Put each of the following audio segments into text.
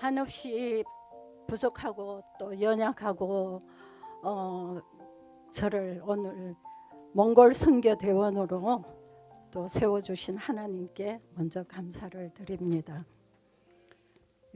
한없이 부족하고 또 연약하고 어, 저를 오늘 몽골 선교 대원으로 또 세워 주신 하나님께 먼저 감사를 드립니다.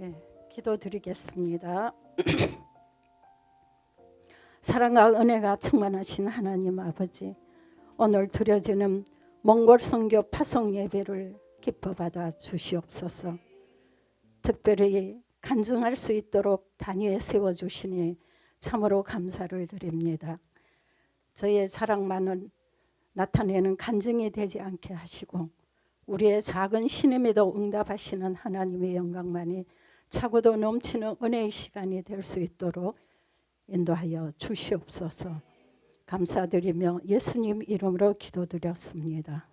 예, 기도드리겠습니다. 사랑과 은혜가 충만하신 하나님 아버지, 오늘 드려지는 몽골 선교 파송 예배를 기뻐 받아 주시옵소서. 특별히 간증할 수 있도록 단위에 세워 주시니 참으로 감사를 드립니다. 저의 자랑만은 나타내는 간증이 되지 않게 하시고 우리의 작은 신임에도 응답하시는 하나님의 영광만이 차고도 넘치는 은혜의 시간이 될 수 있도록 인도하여 주시옵소서. 감사드리며 예수님 이름으로 기도드렸습니다.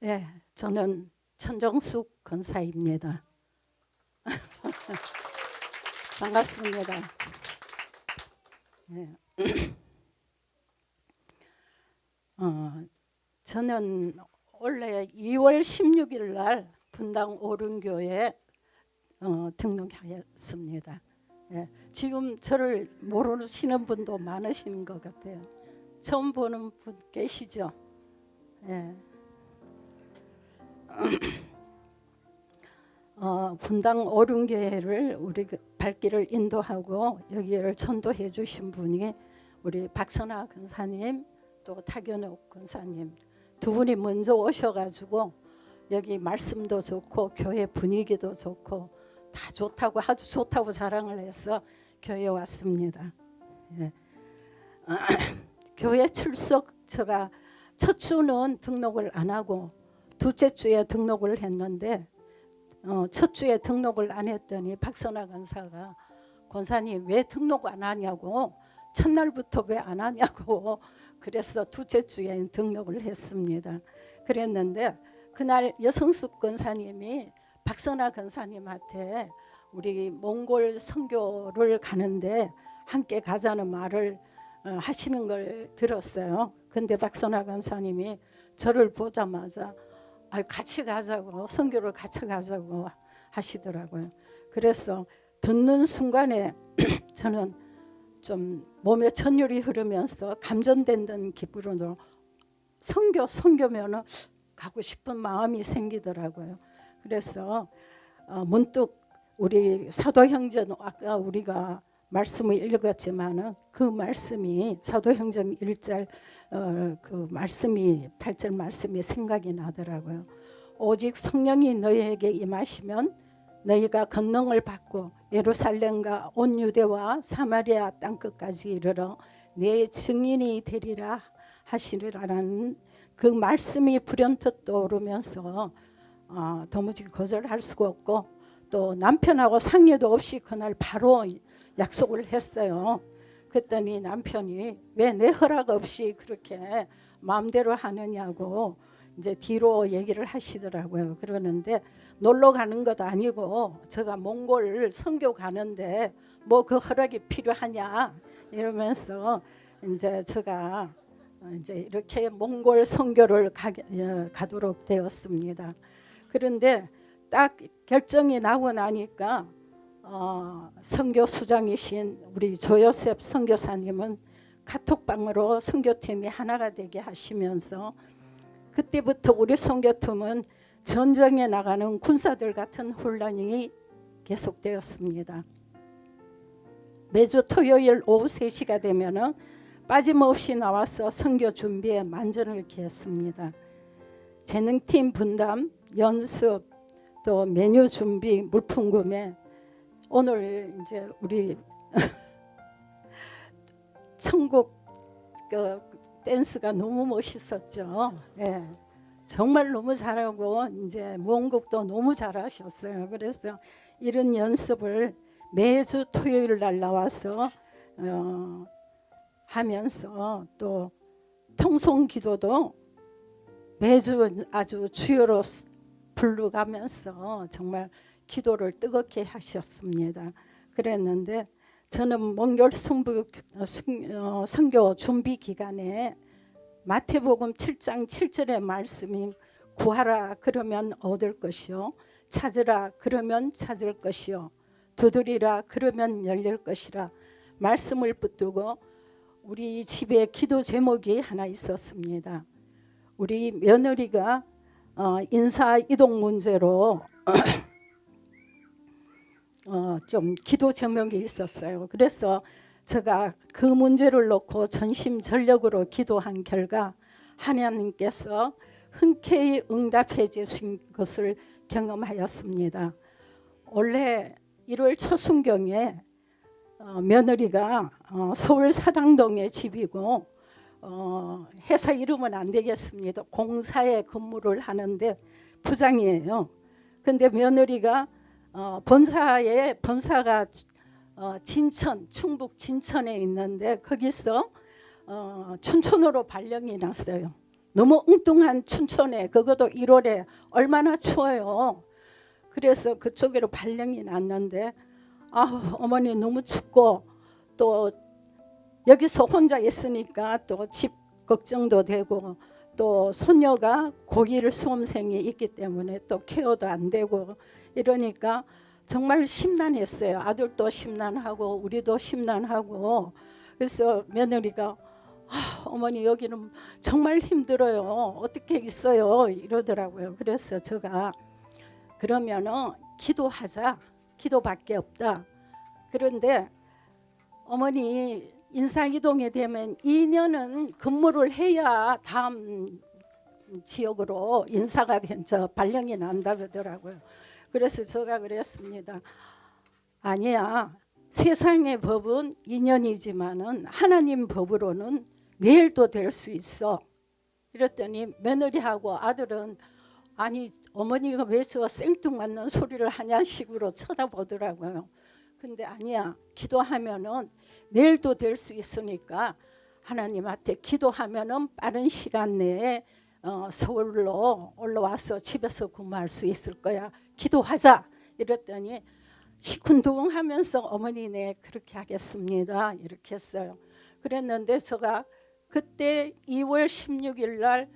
네, 저는 천정숙 권사입니다. 반갑습니다. 네. 어, 저는 원래 2월 16일 날 분당 오른교에 어, 등록하였습니다. 예, 지금 저를 모르시는 분도 많으신 것 같아요. 처음 보는 분 계시죠? 예. 어, 분당 오륜교회를 우리 그 발길을 인도하고 여기를 전도해 주신 분이 우리 박선아 근사님 또 타견옥 근사님 두 분이 먼저 오셔가지고 여기 말씀도 좋고 교회 분위기도 좋고 다 좋다고 아주 좋다고 자랑을 해서 교회 에 왔습니다. 예. 교회 출석 제가 첫 주는 등록을 안 하고 둘째 주에 등록을 했는데 어, 첫 주에 등록을 안 했더니 박선아 권사가 권사님 왜 등록 안 하냐고 첫날부터 왜 안 하냐고 그래서 둘째 주에 등록을 했습니다. 그랬는데 그날 여성숙 권사님이 박선아 권사님한테 우리 몽골 선교를 가는데 함께 가자는 말을 어, 하시는 걸 들었어요. 근데 박선아 권사님이 저를 보자마자 아, 같이 가자고 선교를 같이 가자고 하시더라고요. 그래서 듣는 순간에 저는 좀 몸에 천율이 흐르면서 감전된다는 기분으로 선교 선교면은 가고 싶은 마음이 생기더라고요. 그래서 어, 문득 우리 사도행전 아까 우리가 말씀을 읽었지만은 그 말씀이 사도 행전 1절 어, 그 말씀이 8절 말씀이 생각이 나더라고요. 오직 성령이 너희에게 임하시면 너희가 권능을 받고 예루살렘과 온 유대와 사마리아 땅 끝까지 이르러 내 증인이 되리라 하시리라는 그 말씀이 불현듯 떠오르면서 어, 도무지 거절할 수가 없고 또 남편하고 상의도 없이 그날 바로 약속을 했어요. 그랬더니 남편이 왜 내 허락 없이 그렇게 마음대로 하느냐고 이제 뒤로 얘기를 하시더라고요. 그러는데 놀러 가는 것도 아니고 제가 몽골 선교 가는데 뭐 그 허락이 필요하냐 이러면서 이제 제가 이제 이렇게 몽골 선교를 가, 어, 가도록 되었습니다. 그런데 딱 결정이 나고 나니까 어, 선교 수장이신 우리 조요셉 선교사님은 카톡방으로 선교팀이 하나가 되게 하시면서 그때부터 우리 선교팀은 전쟁에 나가는 군사들 같은 혼란이 계속되었습니다. 매주 토요일 오후 3시가 되면 빠짐없이 나와서 선교 준비에 만전을 기했습니다. 재능팀 분담, 연습, 또 메뉴 준비, 물품 구매 오늘 이제 우리 천국 그 댄스가 너무 멋있었죠. 예. 정말 너무 잘하고 이제 무곡도 너무 잘하셨어요. 그래서 이런 연습을 매주 토요일 날 나와서 어, 하면서 또 통성 기도도 매주 아주 주요로 부르가면서 정말 기도를 뜨겁게 하셨습니다. 그랬는데 저는 몽골 성부 어, 선교 준비 기간에 마태복음 7장 7절의 말씀이 구하라 그러면 얻을 것이요 찾으라 그러면 찾을 것이요 두드리라 그러면 열릴 것이라 말씀을 붙들고 우리 집에 기도 제목이 하나 있었습니다. 우리 며느리가 어, 인사 이동 문제로 어, 좀 기도 제목이 있었어요. 그래서 제가 그 문제를 놓고 전심전력으로 기도한 결과 하나님께서 흔쾌히 응답해 주신 것을 경험하였습니다. 올해 1월 초순경에 어, 며느리가 어, 서울 사당동에 집이고 어, 회사 이름은 안 되겠습니다. 공사에 근무를 하는데 부장이에요. 근데 며느리가 어, 본사에 본사가 어, 진천 충북 진천에 있는데 거기서 어, 춘천으로 발령이 났어요. 너무 엉뚱한 춘천에 그것도 1월에 얼마나 추워요. 그래서 그쪽으로 발령이 났는데 아 어머니 너무 춥고 또 여기서 혼자 있으니까 또 집 걱정도 되고 또 손녀가 고일 수험생이 있기 때문에 또 케어도 안 되고 이러니까 정말 심란했어요. 아들도 심란하고 우리도 심란하고 그래서 며느리가 아, 어머니 여기는 정말 힘들어요. 어떻게 있어요? 이러더라고요. 그래서 제가 그러면은 기도하자. 기도밖에 없다. 그런데 어머니 인사이동이 되면 2년은 근무를 해야 다음 지역으로 인사가 된저 발령이 난다 그러더라고요. 그래서 제가 그랬습니다. 아니야. 세상의 법은 2년이지만은 하나님 법으로는 내일도 될 수 있어. 이랬더니 며느리하고 아들은 아니 어머니가 왜저 생뚱맞는 소리를 하냐 식으로 쳐다보더라고요. 근데 아니야. 기도하면은 내일도 될 수 있으니까 하나님한테 기도하면은 빠른 시간 내에 어, 서울로 올라와서 집에서 근무할 수 있을 거야. 기도하자. 이랬더니 시큰둥 하면서 어머니 네 그렇게 하겠습니다. 이렇게 했어요. 그랬는데 제가 그때 2월 16일 날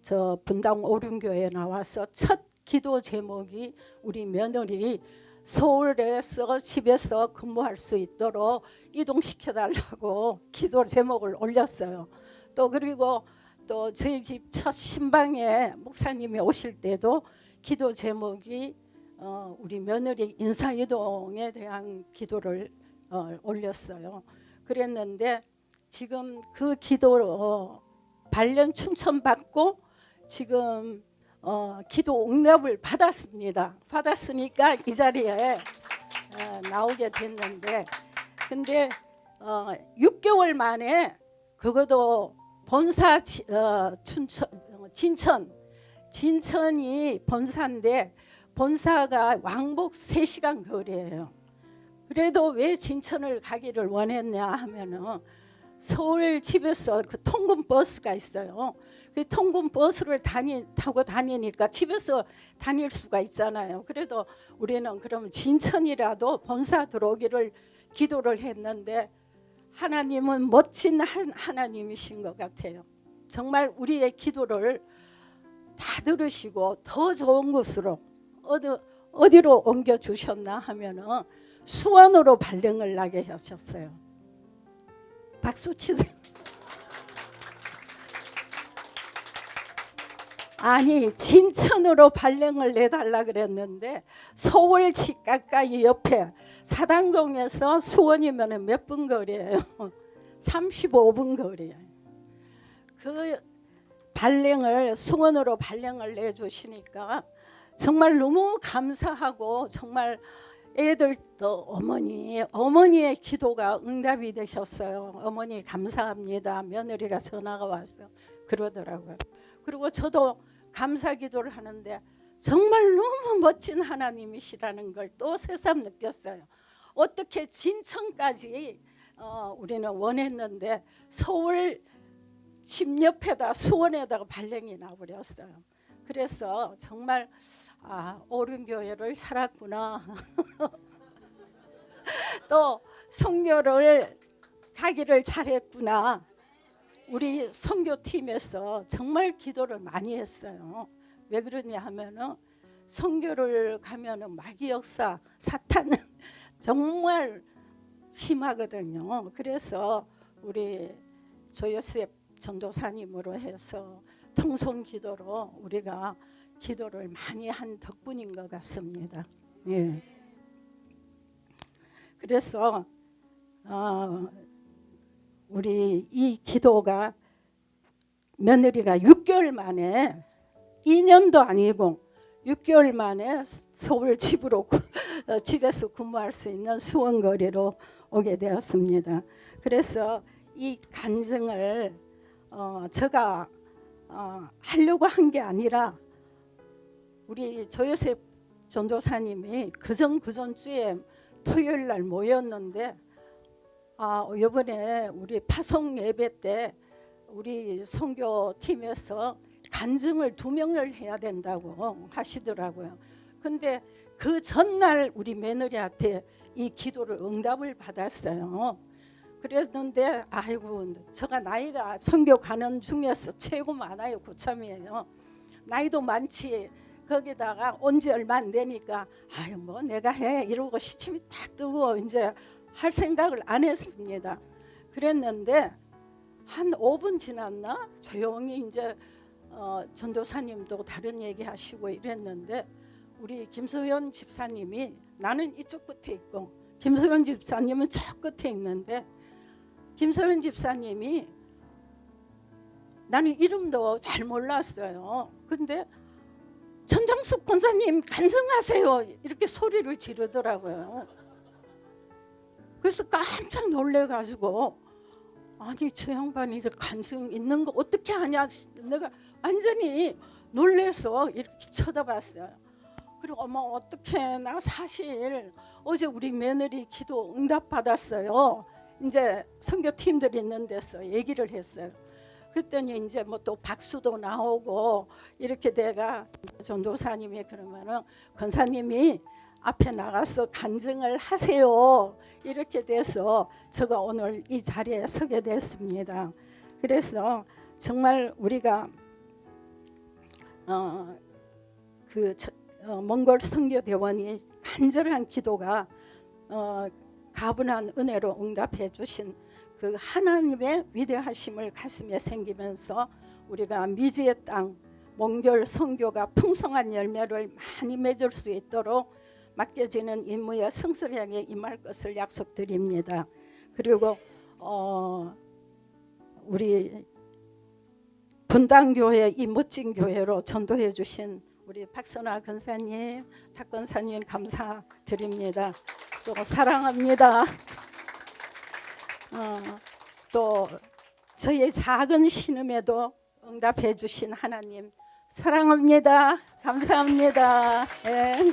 저 분당 오륜교회 나와서 첫 기도 제목이 우리 며느리 서울에서 집에서 근무할 수 있도록 이동시켜 달라고 기도 제목을 올렸어요. 또 그리고 또 저희 집 첫 신방에 목사님이 오실 때도 기도 제목이 어, 우리 며느리 인사이동에 대한 기도를 어, 올렸어요. 그랬는데 지금 그 기도로 어, 발령 충천 받고 지금 어, 기도 응답을 받았습니다. 받았으니까 이 자리에 어, 나오게 됐는데 근데 어, 6개월 만에 그것도 본사 지, 어, 춘천, 어, 진천 진천이 본사인데 본사가 왕복 3시간 거리예요. 그래도 왜 진천을 가기를 원했냐 하면은 서울 집에서 그 통근 버스가 있어요. 그 통근 버스를 다니 타고 다니니까 집에서 다닐 수가 있잖아요. 그래도 우리는 그럼 진천이라도 본사 들어오기를 기도를 했는데 하나님은 멋진 한 하나님이신 것 같아요. 정말 우리의 기도를 다 들으시고 더 좋은 곳으로 어디, 어디로 옮겨 주셨나 하면은 수원으로 발령을 나게 하셨어요. 박수 치세요. 아니 진천으로 발령을 내달라 그랬는데 서울시 가까이 옆에 사당동에서 수원이면 몇 분 거리예요? 35분 거리예요. 그 발령을 수원으로 발령을 내주시니까 정말 너무 감사하고 정말 애들도 어머니 어머니의 기도가 응답이 되셨어요. 어머니 감사합니다. 며느리가 전화가 와서 그러더라고요. 그리고 저도 감사 기도를 하는데 정말 너무 멋진 하나님이시라는 걸 또 새삼 느꼈어요. 어떻게 진천까지 어, 우리는 원했는데 서울 집 옆에다 수원에다가 발령이 나버렸어요. 그래서 정말 아, 오륜교회를 살았구나. 또 성교를 가기를 잘했구나. 우리 선교팀에서 정말 기도를 많이 했어요. 왜 그러냐 하면은 선교를 가면은 마귀 역사 사탄은 정말 심하거든요. 그래서 우리 조요셉 전도사님으로 해서 통성 기도로 우리가 기도를 많이 한 덕분인 것 같습니다. 예. 그래서 어, 우리 이 기도가 며느리가 6개월 만에 2년도 아니고 6개월 만에 서울 집으로 구- 어, 집에서 근무할 수 있는 수원거리로 오게 되었습니다. 그래서 이 간증을 어, 제가 어, 하려고 한 게 아니라 우리 조요셉 전도사님이 그전 그전 주에 토요일 날 모였는데 아 이번에 우리 파송 예배 때 우리 선교 팀에서 간증을 두 명을 해야 된다고 하시더라고요. 근데 그 전날 우리 며느리한테 이 기도를 응답을 받았어요. 그랬는데 아이고 제가 나이가 선교 가는 중에서 최고 많아요 고참이에요. 나이도 많지 거기다가 온 지 얼마 안 되니까 아유 뭐 내가 해 이러고 시침이 딱 뜨고 이제 할 생각을 안 했습니다. 그랬는데 한 5분 지났나 조용히 이제 어, 전도사님도 다른 얘기 하시고 이랬는데 우리 김소연 집사님이 나는 이쪽 끝에 있고 김소연 집사님은 저 끝에 있는데 김소연 집사님이 나는 이름도 잘 몰랐어요. 근데 천정숙 권사님 간증하세요 이렇게 소리를 지르더라고요. 그래서 깜짝 놀래가지고 아니 저 양반이 간증 있는 거 어떻게 하냐 내가 완전히 놀래서 이렇게 쳐다봤어요. 그리고 어머 어떻게 나 사실 어제 우리 며느리 기도 응답 받았어요. 이제 선교 팀들 있는 데서 얘기를 했어요. 그랬더니 이제 뭐 또 박수도 나오고 이렇게 내가 전도사님이 그러면은 권사님이 앞에 나가서 간증을 하세요. 이렇게 돼서 제가 오늘 이 자리에 서게 됐습니다. 그래서 정말 우리가 어, 그 저- 어, 몽골 선교 대원이 간절한 기도가 어, 가분한 은혜로 응답해 주신 그 하나님의 위대하심을 가슴에 생기면서 우리가 미지의 땅 몽골 선교가 풍성한 열매를 많이 맺을 수 있도록 맡겨지는 임무에 성실하게 임할 것을 약속드립니다. 그리고 어, 우리 분당교회 이 멋진 교회로 전도해 주신 우리 박선아 권사님, 탁 권사님 감사드립니다. 또 사랑합니다. 어, 또 저의 작은 신음에도 응답해 주신 하나님 사랑합니다. 감사합니다. 예.